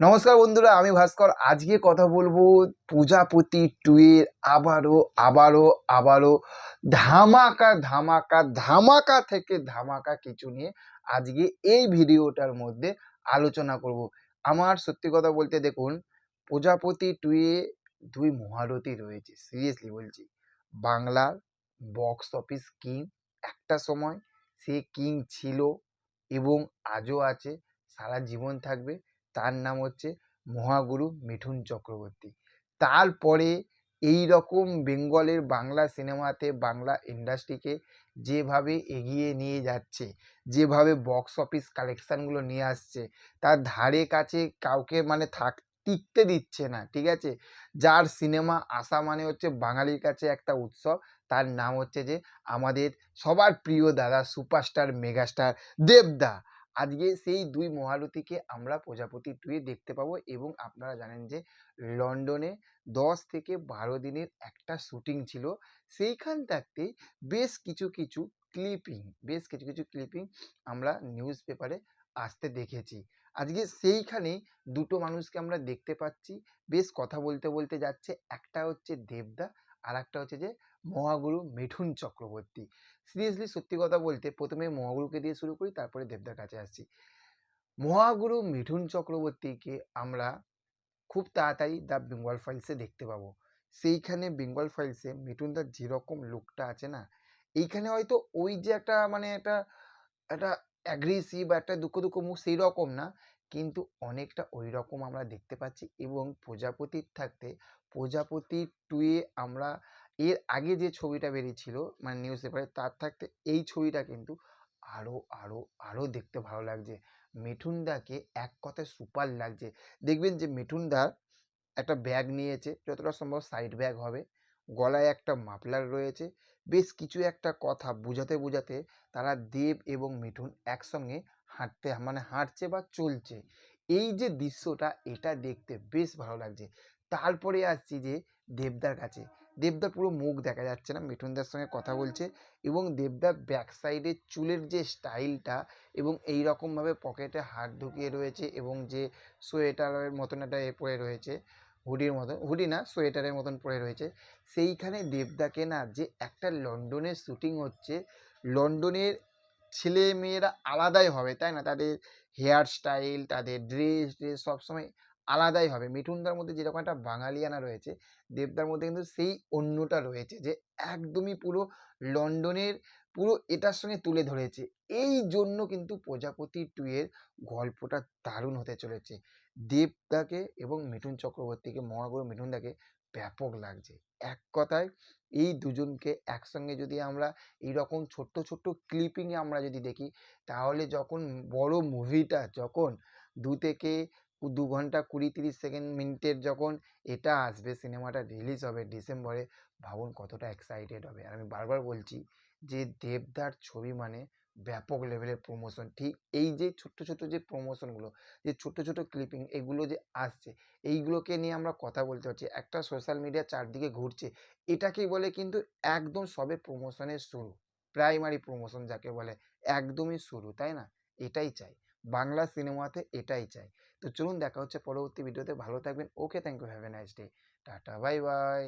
নমস্কার বন্ধুরা, আমি ভাস্কর। আজকে কথা বলব প্রজাপতি টু এর আবারও আবারও আবারও ধামাকা ধামাকা ধামাকা থেকে ধামাকা কিছু নিয়ে আজকে এই ভিডিওটার মধ্যে আলোচনা করব। আমার সত্যি কথা বলতে দেখুন, প্রজাপতি টু এ দুই মহারথী রয়েছে সিরিয়াসলি বলছি। বাংলার বক্স অফিস কিং একটা সময়, সে কিং ছিল এবং আজও আছে, সারা জীবন থাকবে। তার নাম হচ্ছে মহাগুরু মিঠুন চক্রবর্তী। তারপরে এই রকম বেঙ্গলের বাংলা সিনেমাতে বাংলা ইন্ডাস্ট্রিকে যেভাবে এগিয়ে নিয়ে যাচ্ছে, যেভাবে বক্স অফিস কালেকশানগুলো নিয়ে আসছে, তার ধারে কাছে কাউকে মানে থাক, টিকতে দিচ্ছে না, ঠিক আছে? যার সিনেমা আসা মানে হচ্ছে বাঙালির কাছে একটা উৎসব, তার নাম হচ্ছে যে আমাদের সবার প্রিয় দাদা সুপারস্টার মেগাস্টার দেবদা। আজকে সেই দুই মহারথীকে আমরা প্রজাপতি টুয়ে দেখতে পাবো এবং আপনারা জানেন যে লন্ডনে দশ থেকে বারো দিনের একটা শুটিং ছিল। সেইখান থাকতে বেশ কিছু কিছু ক্লিপিং বেশ কিছু কিছু ক্লিপিং আমরা নিউজ পেপারে আসতে দেখেছি। আজকে সেইখানে দুটো মানুষকে আমরা দেখতে পাচ্ছি। বেশ কথা বলতে বলতে যাচ্ছে। একটা হচ্ছে দেবদা আর একটা হচ্ছে যে মহাগুরু মিঠুন চক্রবর্তী। সিরিয়াসলি সত্যি কথা বলতে প্রথমে মহাগুরুকে দিয়ে শুরু করি, তারপরে দেবদার কাছে আসছি। মহাগুরু মিঠুন চক্রবর্তীকে আমরা খুব তাড়াতাড়ি দ্য বেঙ্গল ফাইলসে দেখতে পাবো। সেইখানে বেঙ্গল ফাইলসে মিঠুন মিঠুনদার যেরকম লুকটা আছে না, এইখানে হয়তো ওই যে একটা মানে একটা একটা অ্যাগ্রেসিভ একটা দুঃখ দুঃখ মুখ সেই রকম না। কিন্তু অনেকটা ওই রকম আমরা দেখতে পাচ্ছি এবং প্রজাপতির থাকতে প্রজাপতি টুয়ে আমরা এর আগে যে ছবিটা বেরিয়েছিল মানে নিউজ পেপারে তার থাকতে এই ছবিটা কিন্তু আরও আরও আরও দেখতে ভালো লাগছে। মিঠুনদাকে এক কথায় সুপার লাগছে। দেখবেন যে মিঠুনদার একটা ব্যাগ নিয়েছে, যতটা সম্ভব সাইড ব্যাগ হবে, গলায় একটা মাফলার রয়েছে, বেশ কিছু একটা কথা বোঝাতে বোঝাতে তারা দেব এবং মিঠুন একসঙ্গে হাঁটতে মানে হাঁটছে বা চলছে। এই যে দৃশ্যটা, এটা দেখতে বেশ ভালো লাগছে। তারপরে আসছি যে দেবদার কাছে। দেবদার পুরো মুখ দেখা যাচ্ছে না, মিঠুনদার সঙ্গে কথা বলছে এবং দেবদার ব্যাক সাইডে চুলের যে স্টাইলটা এবং এই রকমভাবে পকেটে হাত ঢুকিয়ে রয়েছে এবং যে সোয়েটারের মতন একটা এ পরে রয়েছে, হুডির মতন, হুডি না, সোয়েটারের মতন পরে রয়েছে। সেইখানে দেবদাকে না যে একটা লন্ডনের শ্যুটিং হচ্ছে, লন্ডনের ছেলে মেয়েরা আলাদাই হবে, তাই না? তাদের হেয়ার স্টাইল তাদের ড্রেস ড্রেস সবসময় আলাদাই হবে। মিঠুনদার মধ্যে যেরকম একটা বাঙালিয়ানা রয়েছে, দেবদার মধ্যে কিন্তু সেই অন্যটা রয়েছে যে একদমই পুরো লন্ডনের পুরো এটার সঙ্গে তুলে ধরেছে। এই জন্য কিন্তু প্রজাপতি টু এর গল্পটা দারুণ হতে চলেছে। দেবদাকে এবং মিঠুন চক্রবর্তীকে মহাগুরু মিঠুনদাকে ব্যাপক লাগছে। এক কথায় এই দুজনকে একসঙ্গে যদি আমরা এইরকম ছোট্ট ছোট্ট ক্লিপিংয়ে আমরা যদি দেখি, তাহলে যখন বড় মুভিটা যখন দু থেকে দু ঘণ্টা কুড়ি তিরিশ সেকেন্ড মিনিটের যখন এটা আসবে, সিনেমাটা রিলিজ হবে ডিসেম্বরে, ভাবুন কতটা এক্সাইটেড হবে। আর আমি বারবার বলছি যে দেবদার ছবি মানে ব্যাপক লেভেলের প্রমোশন ঠিক এই যে ছোট্ট ছোট্ট যে প্রমোশনগুলো যে ছোট ছোট ক্লিপিং এগুলো যে আসছে, এইগুলোকে নিয়ে আমরা কথা বলতে পারছি। একটা সোশ্যাল মিডিয়া চারদিকে ঘুরছে, এটাকেই বলে কিন্তু একদম সবে প্রমোশনের শুরু। প্রাইমারি প্রমোশন যাকে বলে, একদমই শুরু, তাই না? এটাই চাই। বাংলা সিনেমাতে এটাই চাই। তো চলুন দেখা হচ্ছে পরবর্তী ভিডিওতে ভালো থাকবেন। Okay thank you have a nice day tata bye bye